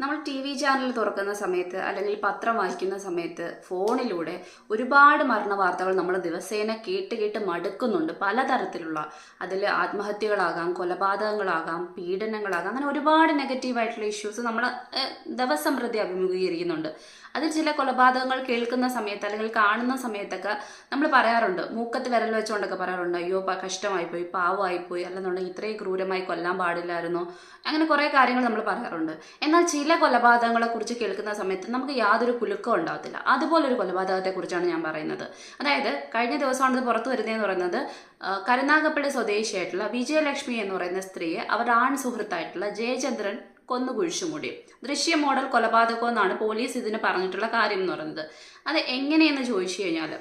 നമ്മൾ T V channel തുറക്കുന്ന സമയത്ത് അല്ലെങ്കിൽ പത്രം വായിക്കുന്ന സമയത്ത് ഫോണിലൂടെ ഒരുപാട് മരണ വാർത്തകൾ നമ്മൾ ദിവസേന കേട്ട് കേട്ട് മടുക്കുന്നുണ്ട്. പലതരത്തിലുള്ള അതിൽ ആത്മഹത്യകളാകാം കൊലപാതകങ്ങളാകാം പീഡനങ്ങളാകാം അങ്ങനെ ഒരുപാട് നെഗറ്റീവായിട്ടുള്ള ഇഷ്യൂസ് നമ്മൾ ദിവസം പ്രതി അഭിമുഖീകരിക്കുന്നുണ്ട്. അതിൽ ചില കൊലപാതകങ്ങൾ കേൾക്കുന്ന സമയത്ത് അല്ലെങ്കിൽ കാണുന്ന സമയത്തൊക്കെ നമ്മൾ പറയാറുണ്ട്. മൂക്കത്ത് വിരൽ വെച്ചുകൊണ്ടൊക്കെ പറയാറുണ്ട്. അയ്യോ കഷ്ടമായിപ്പോയി പാവമായിപ്പോയി. അല്ലെന്നുണ്ടെങ്കിൽ ഇത്രയും ക്രൂരമായി കൊല്ലാൻ പാടില്ലായിരുന്നു. അങ്ങനെ കുറേ കാര്യങ്ങൾ നമ്മൾ പറയാറുണ്ട്. എന്നാൽ ചില കൊലപാതകങ്ങളെക്കുറിച്ച് കേൾക്കുന്ന സമയത്ത് നമുക്ക് യാതൊരു കുലുക്കം ഉണ്ടാകത്തില്ല അതുപോലൊരു കൊലപാതകത്തെ കുറിച്ചാണ് ഞാൻ പറയുന്നത്. അതായത് കഴിഞ്ഞ ദിവസമാണ് ഇത് പുറത്തു വരുന്നതെന്ന് പറയുന്നത് കരുനാഗപ്പള്ളി സ്വദേശിയായിട്ടുള്ള വിജയലക്ഷ്മി എന്ന് പറയുന്ന സ്ത്രീയെ അവരുടെ ആൺ സുഹൃത്തായിട്ടുള്ള ജയചന്ദ്രൻ കൊന്നു കൂടി. ദൃശ്യ മോഡൽ കൊലപാതകം എന്നാണ് പോലീസ് ഇതിന് പറഞ്ഞിട്ടുള്ള കാര്യം എന്ന് പറയുന്നത്. അത് എങ്ങനെയെന്ന് ചോദിച്ചു കഴിഞ്ഞാൽ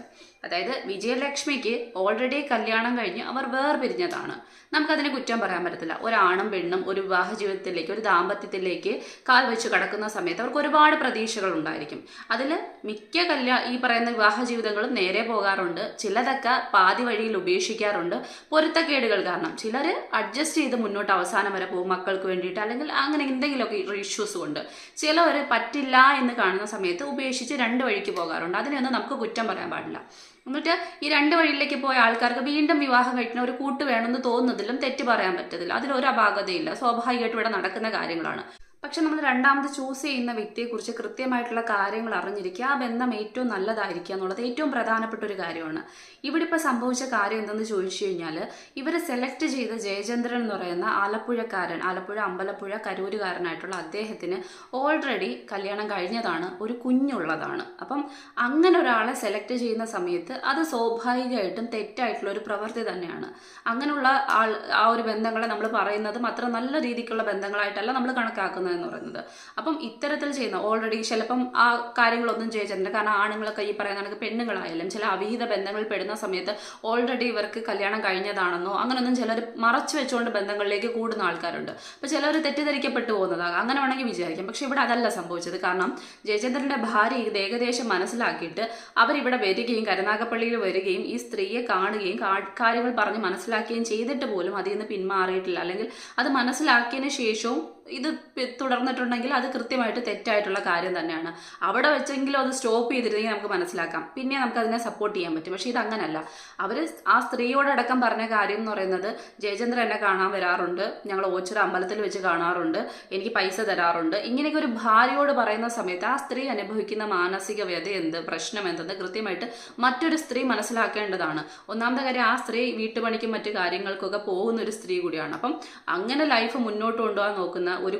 അതായത് വിജയലക്ഷ്മിക്ക് ഓൾറെഡി കല്യാണം കഴിഞ്ഞ് അവർ വേർപിരിഞ്ഞതാണ്. നമുക്കതിനെ കുറ്റം പറയാൻ പറ്റത്തില്ല. ഒരാണും പെണ്ണും ഒരു വിവാഹ ജീവിതത്തിലേക്ക് ഒരു ദാമ്പത്യത്തിലേക്ക് കാൽ വെച്ച് കടക്കുന്ന സമയത്ത് അവർക്ക് ഒരുപാട് പ്രതീക്ഷകൾ ഉണ്ടായിരിക്കും. അതിൽ മിക്ക കല്യാ ഈ പറയുന്ന വിവാഹ ജീവിതങ്ങളും നേരെ പോകാറുണ്ട്. ചിലതൊക്കെ പാതി വഴിയിൽ ഉപേക്ഷിക്കാറുണ്ട്. പൊരുത്തക്കേടുകൾ കാരണം ചിലർ അഡ്ജസ്റ്റ് ചെയ്ത് മുന്നോട്ട് അവസാനം വരെ പോകും മക്കൾക്ക് വേണ്ടിയിട്ട്. അല്ലെങ്കിൽ അങ്ങനെ എന്തെങ്കിലുമൊക്കെ ഇഷ്യൂസ് കൊണ്ട് ചിലവർ പറ്റില്ല എന്ന് കാണുന്ന സമയത്ത് ഉപേക്ഷിച്ച് രണ്ട് വഴിക്ക് പോകാറുണ്ട്. അതിനൊന്നും നമുക്ക് കുറ്റം പറയാൻ പാടില്ല. എന്നിട്ട് ഈ രണ്ട് വഴിയിലേക്ക് പോയ ആൾക്കാർക്ക് വീണ്ടും വിവാഹം കഴിക്കുന്ന ഒരു കൂട്ട് വേണമെന്ന് തോന്നുന്നതിലും തെറ്റ് പറയാൻ പറ്റത്തില്ല. അതിലൊരു അപാകതയില്ല. സ്വാഭാവികമായിട്ടും ഇവിടെ നടക്കുന്ന കാര്യങ്ങളാണ്. പക്ഷെ നമ്മൾ രണ്ടാമത് ചൂസ് ചെയ്യുന്ന വ്യക്തിയെക്കുറിച്ച് കൃത്യമായിട്ടുള്ള കാര്യങ്ങൾ അറിഞ്ഞിരിക്കുക. ആ ബന്ധം ഏറ്റവും നല്ലതായിരിക്കുക എന്നുള്ളത് ഏറ്റവും പ്രധാനപ്പെട്ട ഒരു കാര്യമാണ്. ഇവിടെ ഇപ്പോൾ സംഭവിച്ച കാര്യം എന്തെന്ന് ചോദിച്ചു കഴിഞ്ഞാൽ ഇവരെ സെലക്ട് ചെയ്ത ജയചന്ദ്രൻ എന്ന് പറയുന്ന ആലപ്പുഴക്കാരൻ ആലപ്പുഴ അമ്പലപ്പുഴ കരൂരുകാരനായിട്ടുള്ള അദ്ദേഹത്തിന് ഓൾറെഡി കല്യാണം കഴിഞ്ഞതാണ് ഒരു കുഞ്ഞുള്ളതാണ്. അപ്പം അങ്ങനെ ഒരാളെ സെലക്ട് ചെയ്യുന്ന സമയത്ത് അത് സ്വാഭാവികമായിട്ടും തെറ്റായിട്ടുള്ള ഒരു പ്രവൃത്തി തന്നെയാണ്. അങ്ങനെയുള്ള ആൾ ആ ഒരു ബന്ധങ്ങളെ നമ്മൾ പറയുന്നതും അത്ര നല്ല രീതിക്കുള്ള ബന്ധങ്ങളായിട്ടല്ല നമ്മൾ കണക്കാക്കുന്നത്. എന്ന് പറയുന്നത്. അപ്പം ഇത്തരത്തിൽ ചെയ്യുന്ന ഓൾറെഡി ചിലപ്പം ആ കാര്യങ്ങളൊന്നും ചെയ്തിട്ടുണ്ട് കാരണം ആണുങ്ങളൊക്കെ ഈ പറയുന്ന കണക്ക് പെണ്ണുങ്ങളായാലും ചില അവിഹിത ബന്ധങ്ങൾ പെടുന്ന സമയത്ത് ഓൾറെഡി ഇവർക്ക് കല്യാണം കഴിഞ്ഞതാണെന്നോ അങ്ങനെയൊന്നും ചിലർ മറച്ചു വെച്ചുകൊണ്ട് ബന്ധങ്ങളിലേക്ക് കൂടുന്ന ആൾക്കാരുണ്ട്. അപ്പോൾ ചിലർ തെറ്റിദ്ധരിക്കപ്പെട്ടു പോകുന്നതാകാം. അങ്ങനെ വേണമെങ്കിൽ വിചാരിക്കാം. പക്ഷെ ഇവിടെ അതല്ല സംഭവിച്ചത്. കാരണം ജയചന്ദ്രന്റെ ഭാര്യ ഇത് ഏകദേശം മനസ്സിലാക്കിയിട്ട് അവരിവിടെ വരികയും കരുനാഗപ്പള്ളിയിൽ വരികയും ഈ സ്ത്രീയെ കാണുകയും കാര്യങ്ങൾ പറഞ്ഞ് മനസ്സിലാക്കുകയും ചെയ്തിട്ട് പോലും അതിൽ നിന്ന് പിന്മാറിയിട്ടില്ല. അല്ലെങ്കിൽ അത് മനസ്സിലാക്കിയതിന് ശേഷവും ഇത് തുടർന്നിട്ടുണ്ടെങ്കിൽ അത് കൃത്യമായിട്ട് തെറ്റായിട്ടുള്ള കാര്യം തന്നെയാണ്. അവിടെ വെച്ചെങ്കിലും അത് സ്റ്റോപ്പ് ചെയ്തിരുന്നെങ്കിൽ നമുക്ക് മനസ്സിലാക്കാം. പിന്നെ നമുക്ക് അതിനെ സപ്പോർട്ട് ചെയ്യാൻ പറ്റും. പക്ഷേ ഇത് അങ്ങനല്ല അവർ ആ സ്ത്രീയോടടക്കം പറഞ്ഞ കാര്യം എന്ന് പറയുന്നത് ജയചന്ദ്രൻ എന്നെ കാണാൻ വരാറുണ്ട്. ഞങ്ങൾ ഓച്ചിറ അമ്പലത്തിൽ വെച്ച് കാണാറുണ്ട്. എനിക്ക് പൈസ തരാറുണ്ട്. ഇങ്ങനെയൊക്കെ ഒരു ഭാര്യയോട് പറയുന്ന സമയത്ത് ആ സ്ത്രീ അനുഭവിക്കുന്ന മാനസിക വ്യത എന്ത് പ്രശ്നം എന്തെന്ന് കൃത്യമായിട്ട് മറ്റൊരു സ്ത്രീ മനസ്സിലാക്കേണ്ടതാണ്. ഒന്നാമത്തെ കാര്യം ആ സ്ത്രീ വീട്ടുപണിക്കും മറ്റു കാര്യങ്ങൾക്കൊക്കെ പോകുന്ന ഒരു സ്ത്രീ കൂടിയാണ്. അപ്പം അങ്ങനെ ലൈഫ് മുന്നോട്ട് കൊണ്ടുപോകാൻ നോക്കുന്ന ഒരു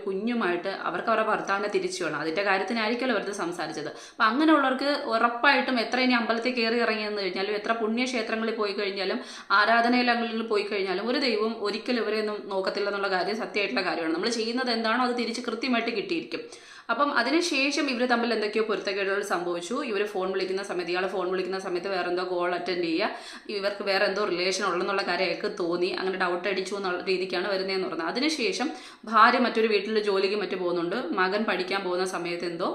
കുഞ്ഞുമായിട്ട് അവർക്ക് അവരുടെ ഭർത്താവിനെ തിരിച്ചു വേണം. അതിന്റെ കാര്യത്തിനായിരിക്കുമല്ലോ അവരത് സംസാരിച്ചത്. അപ്പം അങ്ങനെയുള്ളവർക്ക് ഉറപ്പായിട്ടും എത്ര ഇനി അമ്പലത്തിൽ കയറി ഇറങ്ങിയെന്ന് കഴിഞ്ഞാലും എത്ര പുണ്യക്ഷേത്രങ്ങളിൽ പോയി കഴിഞ്ഞാലും ആരാധനയിലങ്ങളിൽ പോയി കഴിഞ്ഞാലും ഒരു ദൈവം ഒരിക്കലും ഇവരെയൊന്നും നോക്കത്തില്ല എന്നുള്ള കാര്യം സത്യമായിട്ടുള്ള കാര്യമാണ്. നമ്മൾ ചെയ്യുന്നത് എന്താണോ അത് തിരിച്ച് കൃത്യമായിട്ട് കിട്ടിയിരിക്കും. അപ്പം അതിനുശേഷം ഇവർ തമ്മിൽ എന്തൊക്കെയോ പൊരുത്തക്കേടുകൾ സംഭവിച്ചു. ഇവർ ഫോൺ വിളിക്കുന്ന സമയത്ത് ഇയാൾ ഫോൺ വിളിക്കുന്ന സമയത്ത് വേറെ എന്തോ കോൾ അറ്റൻഡ് ചെയ്യുക. ഇവർക്ക് വേറെ എന്തോ റിലേഷൻ ഉള്ളെന്നുള്ള കാര്യം അയാൾക്ക് തോന്നി. അങ്ങനെ ഡൗട്ട് അടിച്ചു എന്നുള്ള രീതിക്കാണ് വരുന്നതെന്ന് പറഞ്ഞത്. അതിനുശേഷം ഭാര്യ മറ്റൊരു വീട്ടിൽ ജോലിക്ക് മറ്റു പോകുന്നുണ്ട്. മകൻ പഠിക്കാൻ പോകുന്ന സമയത്ത് എന്തോ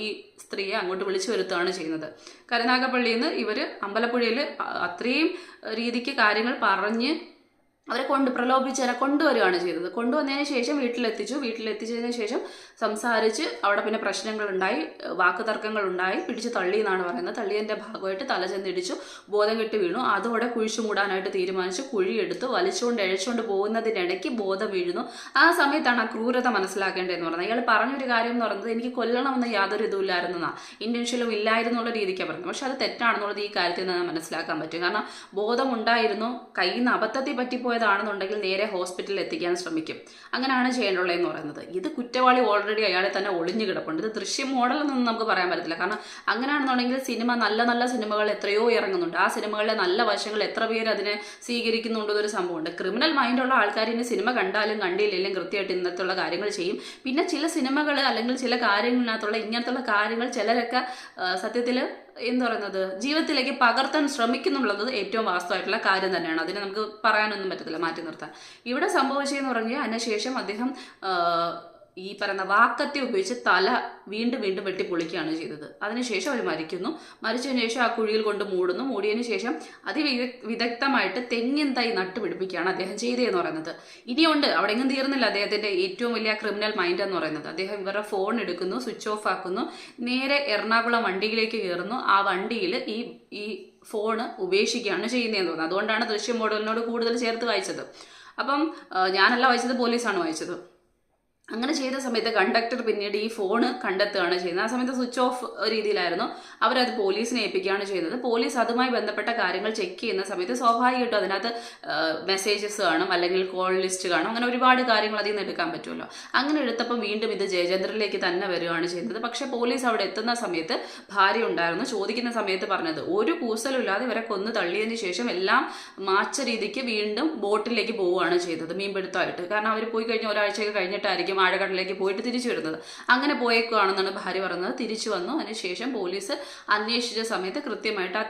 ഈ സ്ത്രീയെ അങ്ങോട്ട് വിളിച്ചു വരുത്തുകയാണ് ചെയ്യുന്നത്. കരുനാഗപ്പള്ളിയിൽ നിന്ന് ഇവർ അമ്പലപ്പുഴയിൽ അത്രയും രീതിക്ക് കാര്യങ്ങൾ പറഞ്ഞ് അവരെ കൊണ്ട് പ്രലോഭിച്ചവരെ കൊണ്ടുവരികയാണ് ചെയ്തത്. കൊണ്ടുവന്നതിന് ശേഷം വീട്ടിലെത്തിച്ചു. വീട്ടിലെത്തിച്ചതിന് ശേഷം സംസാരിച്ച് അവിടെ പിന്നെ പ്രശ്നങ്ങളുണ്ടായി. വാക്ക് തർക്കങ്ങളുണ്ടായി പിടിച്ച് തള്ളി എന്നാണ് പറയുന്നത്. തള്ളിയതിന്റെ ഭാഗമായിട്ട് തല ചെന്നിടിച്ചു. ബോധം കെട്ട് വീണു. അതോടെ കുഴിച്ചു മൂടാനായിട്ട് തീരുമാനിച്ചു. കുഴിയെടുത്ത് വലിച്ചുകൊണ്ട് എഴച്ചുകൊണ്ട് പോകുന്നതിനിടയ്ക്ക് ബോധം വീഴുന്നു. ആ സമയത്താണ് ആ ക്രൂരത മനസ്സിലാക്കേണ്ടതെന്ന് പറയുന്നത് ഇയാൾ പറഞ്ഞൊരു കാര്യം എന്ന് പറഞ്ഞത് എനിക്ക് കൊല്ലണമെന്ന് യാതൊരു ഇതുമില്ലായിരുന്നതാണ് ഇന്റൻഷ്യലും ഇല്ലായിരുന്നുള്ള രീതിക്കാണ് പറഞ്ഞത്. പക്ഷെ അത് തെറ്റാണെന്നുള്ളത് ഈ കാര്യത്തിൽ നിന്ന് മനസ്സിലാക്കാൻ പറ്റും. കാരണം ബോധമുണ്ടായിരുന്നു കയ്യിൽ നിന്ന് അബദ്ധത്തിൽ പറ്റിപ്പോയതാണെന്നുണ്ടെങ്കിൽ നേരെ ഹോസ്പിറ്റലിൽ എത്തിക്കാൻ ശ്രമിക്കും. അങ്ങനെയാണ് ചെയ്യേണ്ടുള്ളതെന്ന് പറയുന്നത്. ഇത് കുറ്റവാളി ഓൾറെഡി അയാളെ തന്നെ ഒളിഞ്ഞു കിടപ്പുണ്ട്. ഇത് ദൃശ്യം മോഡൽ എന്നൊന്നും നമുക്ക് പറയാൻ പറ്റത്തില്ല. കാരണം അങ്ങനെയാണെന്നുണ്ടെങ്കിൽ സിനിമ നല്ല നല്ല സിനിമകൾ എത്രയോ ഇറങ്ങുന്നുണ്ട്. ആ സിനിമകളിലെ നല്ല വശങ്ങൾ എത്ര പേര് അതിനെ സ്വീകരിക്കുന്നുണ്ട് എന്നൊരു സംഭവമുണ്ട്. ക്രിമിനൽ മൈൻഡുള്ള ആൾക്കാർ ഇനി സിനിമ കണ്ടാലും കണ്ടില്ലെങ്കിലും കൃത്യമായിട്ട് ഇന്നത്തുള്ള കാര്യങ്ങൾ ചെയ്യും. പിന്നെ ചില സിനിമകൾ അല്ലെങ്കിൽ ചില കാര്യങ്ങളിനകത്തുള്ള ഇങ്ങനത്തുള്ള കാര്യങ്ങൾ ചിലരൊക്കെ സത്യത്തിൽ എന്ന് പറയുന്നത് ജീവിതത്തിലേക്ക് പകർത്താൻ ശ്രമിക്കുന്നുള്ളത് ഏറ്റവും വാസ്തവമായിട്ടുള്ള കാര്യം തന്നെയാണ്. അതിനെ നമുക്ക് പറയാനൊന്നും പറ്റത്തില്ല. മാറ്റി നിർത്താൻ. ഇവിടെ സംഭവിച്ചതെന്ന് പറഞ്ഞാൽ അതിനുശേഷം അദ്ദേഹം ഈ പറയുന്ന വാക്കത്തി ഉപയോഗിച്ച് തല വീണ്ടും വീണ്ടും വെട്ടി പൊളിക്കുകയാണ് ചെയ്തത്. അതിനുശേഷം അവർ മരിക്കുന്നു. മരിച്ചതിന് ശേഷം ആ കുഴിയിൽ കൊണ്ട് മൂടുന്നു. മൂടിയതിനു ശേഷം അതിവിദ വിദഗ്ധമായിട്ട് തെങ്ങിൻ തൈ നട്ടുപിടിപ്പിക്കുകയാണ് അദ്ദേഹം ചെയ്തതെന്ന് പറയുന്നത്. ഇനിയുണ്ട്. അവിടെ എങ്ങും തീർന്നില്ല അദ്ദേഹത്തിന്റെ ഏറ്റവും വലിയ ക്രിമിനൽ മൈൻഡ് എന്ന് പറയുന്നത്. അദ്ദേഹം ഇവരുടെ ഫോൺ എടുക്കുന്നു സ്വിച്ച് ഓഫ് ആക്കുന്നു നേരെ എറണാകുളം വണ്ടിയിലേക്ക് കയറുന്നു. ആ വണ്ടിയിൽ ഈ ഈ ഫോണ് ഉപേക്ഷിക്കുകയാണ് ചെയ്യുന്നതെന്ന് തോന്നുന്നത് അതുകൊണ്ടാണ് ദൃശ്യം മോഡലിനോട് കൂടുതൽ ചേർത്ത് വായിച്ചത്. അപ്പം ഞാനല്ല വായിച്ചത് പോലീസാണ് വായിച്ചത്. അങ്ങനെ ചെയ്ത സമയത്ത് കണ്ടക്ടർ പിന്നീട് ഈ ഫോൺ കണ്ടെത്തുകയാണ് ചെയ്യുന്നത്. ആ സമയത്ത് സ്വിച്ച് ഓഫ് രീതിയിലായിരുന്നു. അവരത് പോലീസിനെ ഏൽപ്പിക്കുകയാണ് ചെയ്യുന്നത്. പോലീസ് അതുമായി ബന്ധപ്പെട്ട കാര്യങ്ങൾ ചെക്ക് ചെയ്യുന്ന സമയത്ത് സ്വാഭാവികമായിട്ടും അതിനകത്ത് മെസ്സേജസ് കാണും അല്ലെങ്കിൽ കോൾ ലിസ്റ്റ് കാണും. അങ്ങനെ ഒരുപാട് കാര്യങ്ങൾ അതിൽ നിന്ന് എടുക്കാൻ പറ്റുമല്ലോ. അങ്ങനെ എടുത്തപ്പോൾ വീണ്ടും ഇത് ജയചന്ദ്രനിലേക്ക് തന്നെ വരികയാണ് ചെയ്യുന്നത്. പക്ഷേ പോലീസ് അവിടെ എത്തുന്ന സമയത്ത് ഭാര്യ ഉണ്ടായിരുന്നു. ചോദിക്കുന്ന സമയത്ത് പറഞ്ഞത് ഒരു കൂസലുമില്ലാതെ ഇവരെ കൊന്നു തള്ളിയതിന് ശേഷം എല്ലാം മാച്ച രീതിക്ക് വീണ്ടും ബോട്ടിലേക്ക് പോവുകയാണ് ചെയ്തത്. മീൻപിടുത്തമായിട്ട്. കാരണം അവർ പോയി കഴിഞ്ഞ ഒരാഴ്ചയൊക്കെ കഴിഞ്ഞിട്ടായിരിക്കും ആഴക്കടലിലേക്ക് പോയിട്ട് തിരിച്ചു വരുന്നത്. അങ്ങനെ പോയേക്കുവാണെന്നാണ് ഭാര്യ പറയുന്നത് തിരിച്ചു വന്നു. അതിനുശേഷം പോലീസ് അന്വേഷിച്ച സമയത്ത് കൃത്യമായിട്ട് ആ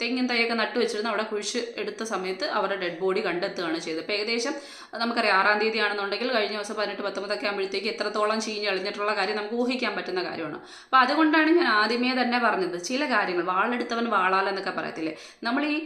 തെങ്ങിൻ തൈയൊക്കെ നട്ടു വെച്ചിരുന്നു അവിടെ കുഴിച്ച് എടുത്ത സമയത്ത് അവരുടെ ഡെഡ് ബോഡി കണ്ടെത്തുകയാണ് ചെയ്തത്. ഇപ്പം ഏകദേശം നമുക്കറിയാം ആറാം തീയതി ആണെന്നുണ്ടെങ്കിൽ കഴിഞ്ഞ ദിവസം പതിനെട്ട് പത്തൊമ്പതൊക്കെ ആകുമ്പോഴത്തേക്ക് എത്രത്തോളം ചീഞ്ഞ് അളിഞ്ഞിട്ടുള്ള കാര്യം നമുക്ക് ഊഹിക്കാൻ പറ്റുന്ന കാര്യമാണ്. അപ്പോൾ അതുകൊണ്ടാണ് ഞാൻ ആദ്യമേ തന്നെ പറഞ്ഞത് ചില കാര്യങ്ങൾ വാളെടുത്തവൻ വാളാലെന്നൊക്കെ പറയത്തില്ലേ? നമ്മൾ ഈ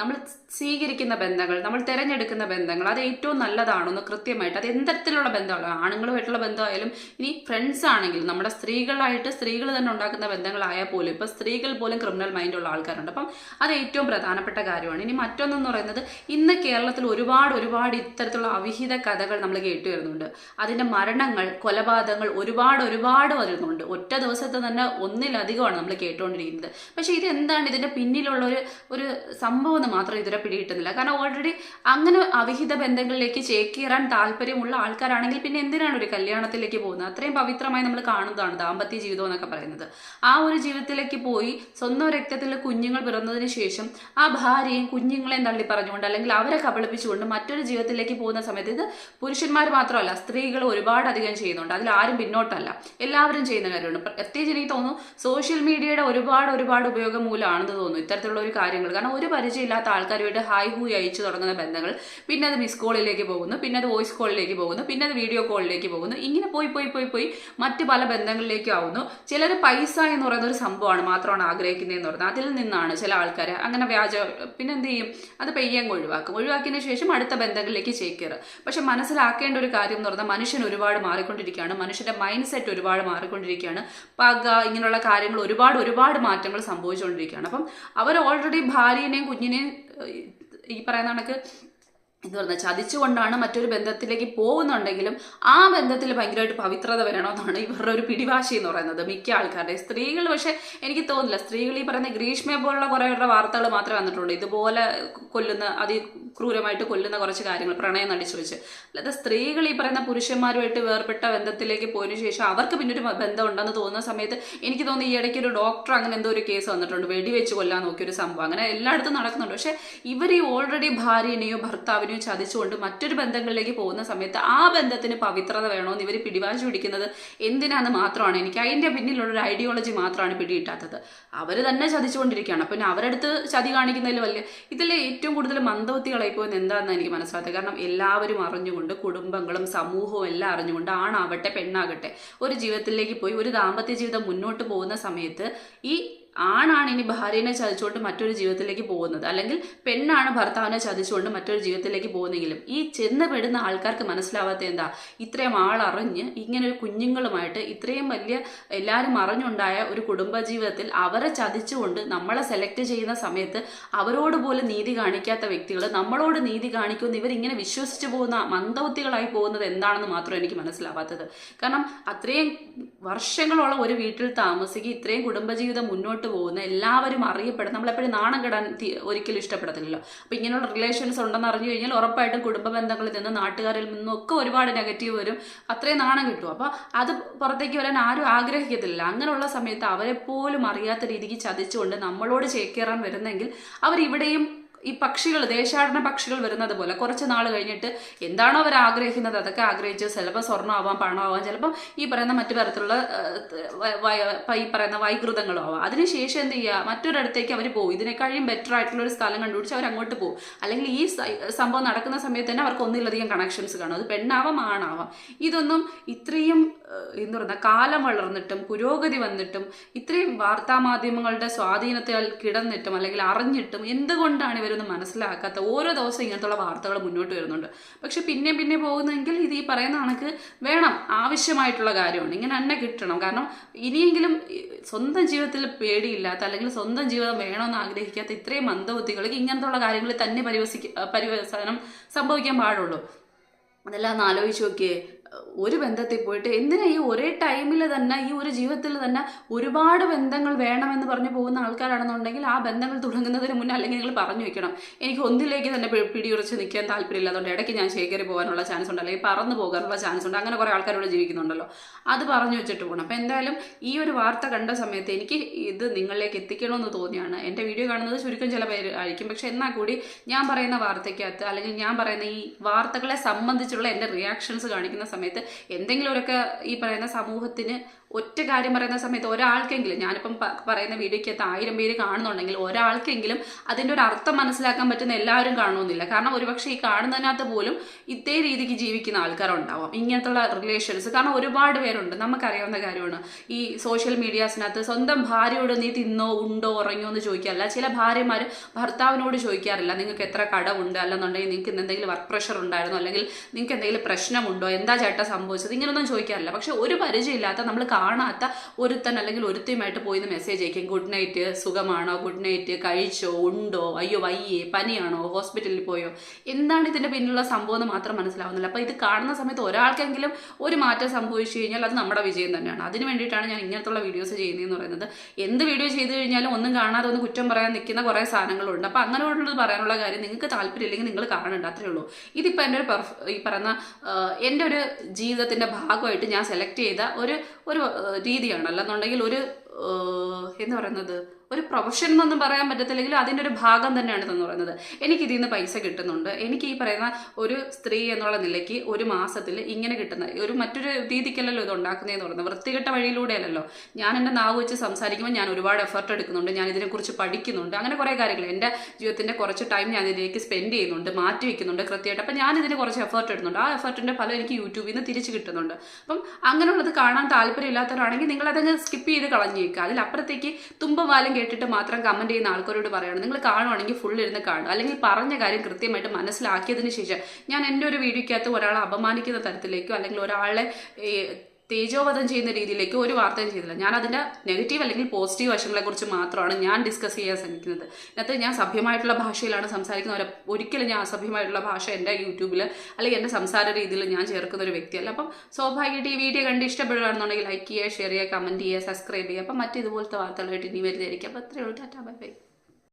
നമ്മൾ സ്വീകരിക്കുന്ന ബന്ധങ്ങൾ നമ്മൾ തിരഞ്ഞെടുക്കുന്ന ബന്ധങ്ങൾ അത് ഏറ്റവും നല്ലതാണെന്ന് കൃത്യമായിട്ട്. അത് എന്തരത്തിലുള്ള ബന്ധമാണ് ആണുങ്ങളുമായിട്ടുള്ള ബന്ധമായാലും ഇനി ഫ്രണ്ട്സ് ആണെങ്കിലും നമ്മുടെ സ്ത്രീകളായിട്ട് സ്ത്രീകൾ തന്നെ ഉണ്ടാക്കുന്ന ബന്ധങ്ങളായാൽ പോലും ഇപ്പം സ്ത്രീകൾ പോലും ക്രിമിനൽ മൈൻഡുള്ള ആൾക്കാരുണ്ട്. അപ്പം അത് ഏറ്റവും പ്രധാനപ്പെട്ട കാര്യമാണ്. ഇനി മറ്റൊന്നെന്ന് പറയുന്നത് ഇന്ന് കേരളത്തിൽ ഒരുപാട് ഒരുപാട് ഇത്തരത്തിലുള്ള അവിഹിത കഥകൾ നമ്മൾ കേട്ടു വരുന്നുണ്ട്. അതിന്റെ മരണങ്ങൾ കൊലപാതകങ്ങൾ ഒരുപാട് ഒരുപാട് വരുന്നുണ്ട് ഒറ്റ ദിവസത്തെ തന്നെ ഒന്നിലധികമാണ് നമ്മൾ കേട്ടുകൊണ്ടിരിക്കുന്നത്. പക്ഷേ ഇത് എന്താണ് ഇതിന്റെ പിന്നിലുള്ള ഒരു ഒരു സംഭവം എന്ന് മാത്രം ഇതുവരെ പിടികിട്ടുന്നില്ല. കാരണം ഓൾറെഡി അങ്ങനെ അവിഹിത ബന്ധങ്ങളിലേക്ക് ചേക്കേറാൻ താല്പര്യമുള്ള ആൾക്കാരാണെങ്കിൽ പിന്നെ എന്തിനാണ് ഒരു കല്യാണത്തിലേക്ക് പോകുന്നത്? അത്രയും പവിത്രമായി നമ്മൾ കാണുന്നതാണ് ദാമ്പത്യ ജീവിതം എന്നൊക്കെ പറയുന്നത്. ആ ഒരു ജീവിതത്തിലേക്ക് പോയി സ്വന്തം രക്തത്തിൽ കുഞ്ഞുങ്ങൾ പിറന്നതിന് ശേഷം ആ ഭാര്യയും കുഞ്ഞുങ്ങളെയും തള്ളി പറഞ്ഞുകൊണ്ട് അല്ലെങ്കിൽ അവരെ കബളിപ്പിച്ചുകൊണ്ട് മറ്റൊരു ജീവിതത്തിലേക്ക് പോകുന്ന സമയത്ത് ഇത് പുരുഷന്മാർ മാത്രമല്ല സ്ത്രീകൾ ഒരുപാട് അധികം ചെയ്യുന്നുണ്ട്. അതിൽ ആരും പിന്നോട്ടല്ല. എല്ലാവരും ചെയ്യുന്ന കാര്യമാണ്. പ്രത്യേകിച്ച് എനിക്ക് തോന്നുന്നു സോഷ്യൽ മീഡിയയുടെ ഒരുപാട് ഒരുപാട് ഉപയോഗം മൂലമാണെന്ന് തോന്നുന്നു ഇത്തരത്തിലുള്ള ഒരു കാര്യങ്ങൾ. കാരണം ഒരു പരിചയമില്ലാത്ത ആൾക്കാരുമായിട്ട് ഹായ് ഹൂയ് അയച്ചു തുടങ്ങുന്ന ബന്ധങ്ങൾ പിന്നെ അത് മിസ് കോളിലേക്ക് പോകുന്നു പിന്നെ അത് വോയിസ് കോളിലേക്ക് പോകുന്നു പിന്നെ അത് വീഡിയോ കോളിലേക്ക് പോകുന്നു ഇങ്ങനെ പോയി പോയി പോയി പോയി മറ്റ് പല ബന്ധങ്ങളിലേക്കും ആവുന്നു. ചിലർ പൈസ എന്ന് പറയുന്ന ഒരു സംഭവമാണ് മാത്രമാണ് ആഗ്രഹിക്കുന്നതെന്ന് പറഞ്ഞാൽ അതിൽ നിന്നാണ് ചില ആൾക്കാർ അങ്ങനെ വ്യാജ പിന്നെ എന്ത് ചെയ്യും? അത് പെയ്യങ്ങ് ഒഴിവാക്കും. ഒഴിവാക്കിയതിന് ശേഷം അടുത്ത ബന്ധങ്ങളിലേക്ക് ചേക്കേറ്. പക്ഷെ മനസ്സിലാക്കേണ്ട ഒരു കാര്യം എന്ന് പറഞ്ഞാൽ മനുഷ്യൻ ഒരുപാട് മാറിക്കൊണ്ടിരിക്കുകയാണ്. മനുഷ്യന്റെ മൈൻഡ് സെറ്റ് ഒരുപാട് മാറിക്കൊണ്ടിരിക്കുകയാണ്. പക ഇങ്ങനെയുള്ള കാര്യങ്ങൾ ഒരുപാട് ഒരുപാട് മാറ്റങ്ങൾ സംഭവിച്ചുകൊണ്ടിരിക്കുകയാണ്. അപ്പം അവർ ഓൾറെഡി ഭാര്യനെയും കുഞ്ഞിനെയും ഈ പറയുന്ന കണക്ക് എന്ന് പറഞ്ഞാൽ ചതിച്ചുകൊണ്ടാണ് മറ്റൊരു ബന്ധത്തിലേക്ക് പോകുന്നുണ്ടെങ്കിലും ആ ബന്ധത്തിൽ ഭയങ്കരമായിട്ട് പവിത്രത വരണമെന്നാണ് ഇവരുടെ ഒരു പിടിവാശി എന്ന് പറയുന്നത്. മിക്ക ആൾക്കാരുടെ സ്ത്രീകൾ പക്ഷെ എനിക്ക് തോന്നില്ല സ്ത്രീകൾ ഈ പറയുന്ന ഗ്രീഷ്മയെ പോലുള്ള കുറേ പേരുടെ വാർത്തകൾ മാത്രമേ വന്നിട്ടുള്ളൂ. ഇതുപോലെ കൊല്ലുന്ന അതി ക്രൂരമായിട്ട് കൊല്ലുന്ന കുറച്ച് കാര്യങ്ങൾ പ്രണയം നടിച്ചു വെച്ച് അല്ലാതെ സ്ത്രീകൾ ഈ പറയുന്ന പുരുഷന്മാരുമായിട്ട് വേർപെട്ട ബന്ധത്തിലേക്ക് പോയതിനു ശേഷം അവർക്ക് പിന്നെ ഒരു ബന്ധം ഉണ്ടെന്ന് തോന്നുന്ന സമയത്ത് എനിക്ക് തോന്നുന്നു ഈ ഇടയ്ക്ക് ഒരു ഡോക്ടർ അങ്ങനെ എന്തോ ഒരു കേസ് വന്നിട്ടുണ്ട്. വെടിവെച്ച് കൊല്ലാൻ നോക്കിയൊരു സംഭവം. അങ്ങനെ എല്ലായിടത്തും നടക്കുന്നുണ്ട്. പക്ഷെ ഇവർ ഈ ഓൾറെഡി ഭാര്യനെയോ ഭർത്താവിനെയോ ചതിച്ചുകൊണ്ട് മറ്റൊരു ബന്ധങ്ങളിലേക്ക് പോകുന്ന സമയത്ത് ആ ബന്ധത്തിന് പവിത്രത വേണമെന്ന് ഇവർ പിടിവാശി പിടിക്കുന്നത് എന്തിനാന്ന് മാത്രമാണ്. എനിക്ക് അതിന്റെ പിന്നിലുള്ള ഒരു ഐഡിയോളജി മാത്രമാണ് പിടികിട്ടാത്തത്. അവർ തന്നെ ചതിച്ചുകൊണ്ടിരിക്കുകയാണ്. പിന്നെ അവരടുത്ത് ചതി കാണിക്കുന്നതിൽ വലിയ ഇതിൽ ഏറ്റവും കൂടുതൽ മന്ദബുദ്ധികളായി പോകുന്നത് എന്താണെന്ന് എനിക്ക് മനസ്സിലാത്തത് കാരണം എല്ലാവരും അറിഞ്ഞുകൊണ്ട് കുടുംബങ്ങളും സമൂഹവും എല്ലാം അറിഞ്ഞുകൊണ്ട് ആണാവട്ടെ പെണ്ണാകട്ടെ ഒരു ജീവിതത്തിലേക്ക് പോയി ഒരു ദാമ്പത്യ ജീവിതം മുന്നോട്ട് പോകുന്ന സമയത്ത് ഈ ആണാണ് ഇനി ഭാര്യനെ ചതിച്ചുകൊണ്ട് മറ്റൊരു ജീവിതത്തിലേക്ക് പോകുന്നത്. അല്ലെങ്കിൽ പെണ്ണാണ് ഭർത്താവിനെ ചതിച്ചുകൊണ്ട് മറ്റൊരു ജീവിതത്തിലേക്ക് പോകുന്നെങ്കിലും ഈ ചെന്ന് പെടുന്ന ആൾക്കാർക്ക് മനസ്സിലാവാത്ത എന്താ? ഇത്രയും ആളറിഞ്ഞ് ഇങ്ങനെ ഒരു കുഞ്ഞുങ്ങളുമായിട്ട് ഇത്രയും വലിയ എല്ലാവരും അറിഞ്ഞുണ്ടായ ഒരു കുടുംബജീവിതത്തിൽ അവരെ ചതിച്ചുകൊണ്ട് നമ്മളെ സെലക്ട് ചെയ്യുന്ന സമയത്ത് അവരോട് പോലും നീതി കാണിക്കാത്ത വ്യക്തികൾ നമ്മളോട് നീതി കാണിക്കുമെന്ന് ഇവരിങ്ങനെ വിശ്വസിച്ച് പോകുന്ന മന്ദബുദ്ധികളായി പോകുന്നത് എന്താണെന്ന് മാത്രം എനിക്ക് മനസ്സിലാവാത്തത്. കാരണം അത്രയും വർഷങ്ങളോളം ഒരു വീട്ടിൽ താമസിക്കുക ഇത്രയും കുടുംബജീവിതം മുന്നോട്ട് പോകുന്ന എല്ലാവരും അറിയപ്പെടുന്ന നമ്മളെപ്പോഴും നാണം കെടാൻ ഒരിക്കലും ഇഷ്ടപ്പെടത്തില്ലല്ലോ. അപ്പോൾ ഇങ്ങനെയുള്ള റിലേഷൻസ് ഉണ്ടെന്ന് അറിഞ്ഞു കഴിഞ്ഞാൽ ഉറപ്പായിട്ടും കുടുംബ ബന്ധങ്ങളിൽ നിന്ന് നാട്ടുകാരിൽ നിന്നും ഒക്കെ ഒരുപാട് നെഗറ്റീവ് വരും. അത്രയും നാണം കിട്ടും. അപ്പോൾ അത് പുറത്തേക്ക് വരാൻ ആരും ആഗ്രഹിക്കത്തില്ല. അങ്ങനെയുള്ള സമയത്ത് അവരെപ്പോലും അറിയാത്ത രീതിക്ക് ചതിച്ചുകൊണ്ട് നമ്മളോട് ചേക്കേറാൻ വരുന്നെങ്കിൽ അവരിവിടെയും ഈ പക്ഷികൾ ദേശാടന പക്ഷികൾ വരുന്നത് പോലെ കുറച്ച് നാൾ കഴിഞ്ഞിട്ട് എന്താണോ അവർ ആഗ്രഹിക്കുന്നത് അതൊക്കെ ആഗ്രഹിച്ച് ചിലപ്പോൾ സ്വർണമാവാം പണമാവാം ചിലപ്പം ഈ പറയുന്ന മറ്റു തരത്തിലുള്ള ഈ പറയുന്ന വൈകൃതങ്ങളും ആവാം. അതിനുശേഷം എന്ത് ചെയ്യുക? മറ്റൊരിടത്തേക്ക് അവർ പോകും. ഇതിനേക്കാളും ബെറ്റർ ആയിട്ടുള്ള ഒരു സ്ഥലം കണ്ടുപിടിച്ച് അവർ അങ്ങോട്ട് പോകും. അല്ലെങ്കിൽ ഈ സംഭവം നടക്കുന്ന സമയത്ത് തന്നെ അവർക്ക് ഒന്നിലധികം കണക്ഷൻസ് കാണും. അത് പെണ്ണാവാം ആണാവാം. ഇതൊന്നും ഇത്രയും എന്ന് പറയുക കാലം വളർന്നിട്ടും പുരോഗതി വന്നിട്ടും ഇത്രയും വാർത്താമാധ്യമങ്ങളുടെ സ്വാധീനത്താൽ കിടന്നിട്ടും അല്ലെങ്കിൽ അറിഞ്ഞിട്ടും എന്തുകൊണ്ടാണ് ഇവരൊന്നും മനസ്സിലാക്കാത്ത ഓരോ ദിവസം ഇങ്ങനത്തുള്ള വാർത്തകൾ മുന്നോട്ട് വരുന്നുണ്ട്. പക്ഷെ പിന്നെ പിന്നെ പോകുന്നെങ്കിൽ ഇത് ഈ പറയുന്ന കണക്ക് വേണം ആവശ്യമായിട്ടുള്ള കാര്യമാണ്. ഇങ്ങനെ തന്നെ കിട്ടണം. കാരണം ഇനിയെങ്കിലും സ്വന്തം ജീവിതത്തിൽ പേടിയില്ലാത്ത അല്ലെങ്കിൽ സ്വന്തം ജീവിതം വേണമെന്ന് ആഗ്രഹിക്കാത്ത ഇത്രയും മന്ദബുദ്ധികൾക്ക് ഇങ്ങനത്തുള്ള കാര്യങ്ങളിൽ തന്നെ പരിവസിക്ക പരിവസാനം സംഭവിക്കാൻ പാടുള്ളൂ. അതെല്ലാം ഒന്ന് ആലോചിച്ച് നോക്കിയേ. ഒരു ബന്ധത്തിൽ പോയിട്ട് എന്തിനാ ഈ ഒരേ ടൈമിൽ തന്നെ ഈ ഒരു ജീവിതത്തിൽ തന്നെ ഒരുപാട് ബന്ധങ്ങൾ വേണമെന്ന് പറഞ്ഞു പോകുന്ന ആൾക്കാരാണെന്നുണ്ടെങ്കിൽ ആ ബന്ധങ്ങൾ തുടങ്ങുന്നതിന് മുന്നേ അല്ലെങ്കിൽ നിങ്ങൾ പറഞ്ഞു വെക്കണം. എനിക്ക് ഒന്നിലേക്ക് തന്നെ പിടിയുറച്ച് നിൽക്കാൻ താല്പര്യമില്ല. അതുകൊണ്ട് ഇടയ്ക്ക് ഞാൻ ശേഖരി പോകാനുള്ള ചാൻസ് ഉണ്ട്. അല്ലെങ്കിൽ പറന്നു പോകാനുള്ള ചാൻസ് ഉണ്ട്. അങ്ങനെ കുറേ ആൾക്കാരോട് ജീവിക്കുന്നുണ്ടല്ലോ. അത് പറഞ്ഞു വെച്ചിട്ട് പോകണം അപ്പം എന്തായാലും ഈ ഒരു വാർത്ത കണ്ട സമയത്ത് എനിക്ക് ഇത് നിങ്ങളിലേക്ക് എത്തിക്കണമെന്ന് തോന്നിയാണ്. എന്റെ വീഡിയോ കാണുന്നത് ചുരുക്കം ചില പേര് ആയിരിക്കും. പക്ഷെ എന്നാൽ കൂടി ഞാൻ പറയുന്ന വാർത്തയ്ക്കകത്ത് അല്ലെങ്കിൽ ഞാൻ പറയുന്ന ഈ വാർത്തകളെ സംബന്ധിച്ചുള്ള എന്റെ റിയാക്ഷൻസ് കാണിക്കുന്ന സമയത്ത് എന്തെങ്കിലുമൊക്കെ ഈ പറയുന്ന സമൂഹത്തിന് ഒറ്റ കാര്യം പറയുന്ന സമയത്ത് ഒരാൾക്കെങ്കിലും ഞാനിപ്പം പറയുന്ന വീഡിയോയ്ക്കകത്ത് ആയിരം പേര് കാണുന്നുണ്ടെങ്കിൽ ഒരാൾക്കെങ്കിലും അതിന്റെ ഒരു അർത്ഥം മനസ്സിലാക്കാൻ പറ്റുന്ന എല്ലാവരും കാണുമെന്നില്ല കാരണം ഒരുപക്ഷെ ഈ കാണുന്നതിനകത്ത് പോലും ഇതേ രീതിക്ക് ജീവിക്കുന്ന ആൾക്കാരുണ്ടാവും. ഇങ്ങനത്തുള്ള റിലേഷൻസ്. കാരണം ഒരുപാട് പേരുണ്ട്. നമുക്കറിയാവുന്ന കാര്യമാണ്. ഈ സോഷ്യൽ മീഡിയാസിനകത്ത് സ്വന്തം ഭാര്യയോട് നീ തിന്നോ ഉണ്ടോ ഉറങ്ങിയോ എന്ന് ചോദിക്കാറില്ല. ചില ഭാര്യമാർ ഭർത്താവിനോട് ചോദിക്കാറില്ല. നിങ്ങൾക്ക് എത്ര കടമുണ്ട് അല്ലെന്നുണ്ടെങ്കിൽ നിങ്ങൾക്ക് എന്തെങ്കിലും വർക്ക് പ്രഷർ ഉണ്ടായിരുന്നോ. അല്ലെങ്കിൽ നിങ്ങൾക്ക് എന്തെങ്കിലും പ്രശ്നമുണ്ടോ? എന്താ ചേട്ടാ സംഭവിച്ചത്? ഇങ്ങനൊന്നും ചോദിക്കാറില്ല. പക്ഷെ ഒരു പരിചയമില്ലാത്ത നമ്മൾ കാണാത്ത ഒരുത്തൻ അല്ലെങ്കിൽ ഒരുത്തിയുമായിട്ട് പോയി മെസ്സേജ് അയക്കും. ഗുഡ് നൈറ്റ് സുഖമാണോ? ഗുഡ് നൈറ്റ് കഴിച്ചോ? ഉണ്ടോ? അയ്യോ വയ്യേ പനിയാണോ? ഹോസ്പിറ്റലിൽ പോയോ? എന്താണ് ഇതിന്റെ പിന്നിലുള്ള സംഭവം എന്ന് മാത്രം മനസ്സിലാവുന്നില്ല. അപ്പോൾ ഇത് കാണുന്ന സമയത്ത് ഒരാൾക്കെങ്കിലും ഒരു മാറ്റം സംഭവിച്ചു കഴിഞ്ഞാൽ അത് നമ്മുടെ വിജയം തന്നെയാണ്. അതിന് വേണ്ടിയിട്ടാണ് ഞാൻ ഇങ്ങനത്തുള്ള വീഡിയോസ് ചെയ്യുന്നതെന്ന് പറയുന്നത്. എന്ത് വീഡിയോ ചെയ്തു കഴിഞ്ഞാലും ഒന്നും കാണാതെ ഒന്ന് കുറ്റം പറയാൻ നിൽക്കുന്ന കുറേ സാധനങ്ങളുണ്ട്. അപ്പോൾ അങ്ങനെയുള്ളത് പറയാനുള്ള കാര്യം നിങ്ങൾക്ക് താല്പര്യമില്ലെങ്കിൽ നിങ്ങൾ കാണണ്ട. അത്രേ ഉള്ളൂ. ഇതിപ്പോൾ എന്റെ ഒരു ഈ പറയുന്ന എന്റെ ഒരു ജീവിതത്തിന്റെ ഭാഗമായിട്ട് ഞാൻ സെലക്ട് ചെയ്ത ഒരു ഒരു രീതിയാണ്. അല്ലെന്നുണ്ടെങ്കിൽ ഒരു എന്ന് പറയുന്നത് ഒരു പ്രൊഫഷൻ എന്നൊന്നും പറയാൻ പറ്റത്തില്ലെങ്കിൽ അതിന്റെ ഒരു ഭാഗം തന്നെയാണ് ഇതെന്ന് പറയുന്നത്. എനിക്ക് ഇതിൽ നിന്ന് പൈസ കിട്ടുന്നുണ്ട്. എനിക്ക് ഈ പറയുന്ന ഒരു സ്ത്രീ എന്നുള്ള നിലയ്ക്ക് ഒരു മാസത്തിൽ ഇങ്ങനെ കിട്ടുന്ന ഒരു മറ്റൊരു രീതിക്കല്ലല്ലോ ഇത് ഉണ്ടാക്കുന്നതെന്ന് പറയുന്നത്. വൃത്തികെട്ട വഴിയിലൂടെയല്ലല്ലോ. ഞാൻ എന്റെ നാവ് വെച്ച് സംസാരിക്കുമ്പോൾ ഞാൻ ഒരുപാട് എഫർട്ട് എടുക്കുന്നുണ്ട്. ഞാൻ ഇതിനെക്കുറിച്ച് പഠിക്കുന്നുണ്ട്. അങ്ങനെ കുറേ കാര്യങ്ങൾ. എന്റെ ജീവിതത്തിന്റെ കുറച്ച് ടൈം ഞാൻ ഇതിലേക്ക് സ്പെൻഡ് ചെയ്യുന്നുണ്ട്. മാറ്റി വെക്കുന്നുണ്ട് കൃത്യമായിട്ട്. അപ്പം ഞാൻ ഇതിന് കുറച്ച് എഫർട്ട് ഇടുന്നുണ്ട് ആ എഫർട്ടിന്റെ ഫലം എനിക്ക് യൂട്യൂബിൽ നിന്ന് തിരിച്ച് കിട്ടുന്നുണ്ട്. അപ്പം അങ്ങനെയുള്ളത് കാണാൻ താല്പര്യമില്ലാത്തവരാണെങ്കിൽ നിങ്ങളതങ്ങ് സ്കിപ്പ് ചെയ്ത് കളഞ്ഞേക്കുക അതിലപ്പുറത്തേക്ക് തുമ്പ വാലും കേട്ടിട്ട് മാത്രം കമന്റ് ചെയ്യുന്ന ആൾക്കാരോട് പറയുകയാണ്. നിങ്ങൾ കാണുവാണെങ്കിൽ ഫുൾ ഇരുന്ന് കാണും അല്ലെങ്കിൽ പറഞ്ഞ കാര്യം കൃത്യമായിട്ട് മനസ്സിലാക്കിയതിന് ശേഷം ഞാൻ എന്റെ ഒരു വീഡിയോയ്ക്കകത്ത് ഒരാളെ അപമാനിക്കുന്ന തരത്തിലേക്കോ അല്ലെങ്കിൽ ഒരാളെ തേജോവധം ചെയ്യുന്ന രീതിയിലേക്ക് ഒരു വാർത്തയും ചെയ്തില്ല. ഞാൻ അതിന്റെ നെഗറ്റീവ് അല്ലെങ്കിൽ പോസിറ്റീവ് വശങ്ങളെക്കുറിച്ച് മാത്രമാണ് ഞാൻ ഡിസ്കസ് ചെയ്യാൻ ശ്രമിക്കുന്നത്. ഇതിനകത്ത് ഞാൻ സഭ്യമായിട്ടുള്ള ഭാഷയിലാണ് സംസാരിക്കുന്നത് ഒരു- ഒരിക്കലും ഞാൻ അസഭ്യമായിട്ടുള്ള ഭാഷ എന്റെ യൂട്യൂബിൽ അല്ലെങ്കിൽ എന്റെ സംസാര രീതിയിൽ ഞാൻ ചേർക്കുന്ന ഒരു വ്യക്തിയല്ല. അപ്പം സ്വാഭാവികമായിട്ട് ഈ വീഡിയോ കണ്ട് ഇഷ്ടപ്പെടുകയാണെന്നുണ്ടെങ്കിൽ ലൈക്ക് ചെയ്യുക ഷെയർ ചെയ്യുക കമന്റ് ചെയ്യുക സബ്സ്ക്രൈബ് ചെയ്യുക. അപ്പം മറ്റു ഇതുപോലത്തെ വാർത്തകളായിട്ട് ഇനി വരുന്നതായിരിക്കും. അപ്പോൾ അത്രയുള്ളൂ ടാറ്റാ ബൈ ബൈ.